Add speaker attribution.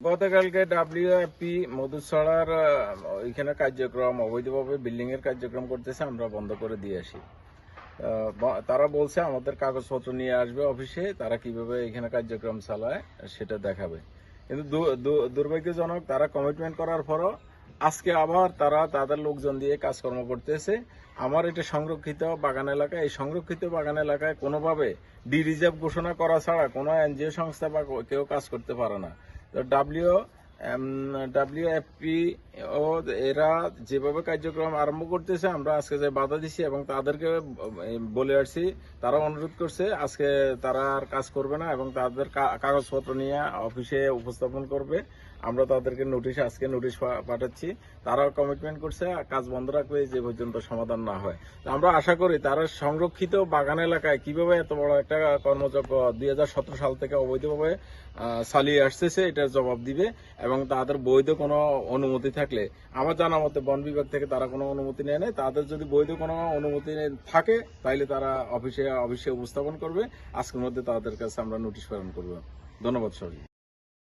Speaker 1: গতকালকে ডাব্লিউএফপি মধুছড়ার আহ, ওইখানে কার্যক্রম অবৈধভাবে বিল্ডিং এর কার্যক্রম করতেছে আমরা বন্ধ করে দিয়ে আসি। তারা বলছে আমাদের কাগজপত্র নিয়ে আসবে অফিসে তারা কীভাবে এখানে কার্যক্রম চালায় সেটা দেখাবে। কিন্তু দুর্ভাগ্যজনক তারা কমিটমেন্ট করার পরও আজকে আবার তারা তাদের লোকজন দিয়ে কাজকর্ম করতেছে। আমার এটা সংরক্ষিত বাগান এলাকা এই সংরক্ষিত বাগান এলাকায় কোনোভাবে ডি রিজার্ভ ঘোষণা করা ছাড়া কোনো এনজিও সংস্থা বা কেউ কাজ করতে পারে না। তো ডাব্লিউ ডাব্লিউএফপি ও এরা যেভাবে কার্যক্রম আরম্ভ করতেছে, আমরা আজকে যে বাধা দিছি এবং তাদেরকে বলে আসছি তারা অনুরোধ করছে, আজকে তারা আর কাজ করবে না এবং তাদের কাগজপত্র নিয়ে অফিসে উপস্থাপন করবে। আমরা তাদেরকে নোটিশ আজকে নোটিশ পাঠাচ্ছি। তারাও কমিটমেন্ট করছে, কাজ বন্ধ রাখবে যে পর্যন্ত সমাধান না হয়। আমরা আশা করি তারা সংরক্ষিত বাগান এলাকায় কীভাবে এত বড় একটা কর্মযজ্ঞ দুই হাজার সাল থেকে অবৈধভাবে চালিয়ে আসতেছে, এটার জবাব দিবে এবং তাদের বৈধ কোনো অনুমতি থাকলে, আমার জানা মতে বন বিভাগ থেকে তারা কোনো অনুমতি নেয় নাই। তাদের যদি বৈধ কোনো অনুমতি থাকে, তাইলে তারা অফিসে অফিসে উপস্থাপন করবে। আজকের মধ্যে তাদের কাছে আমরা নোটিশ প্রেরণ করব। ধন্যবাদ সবাই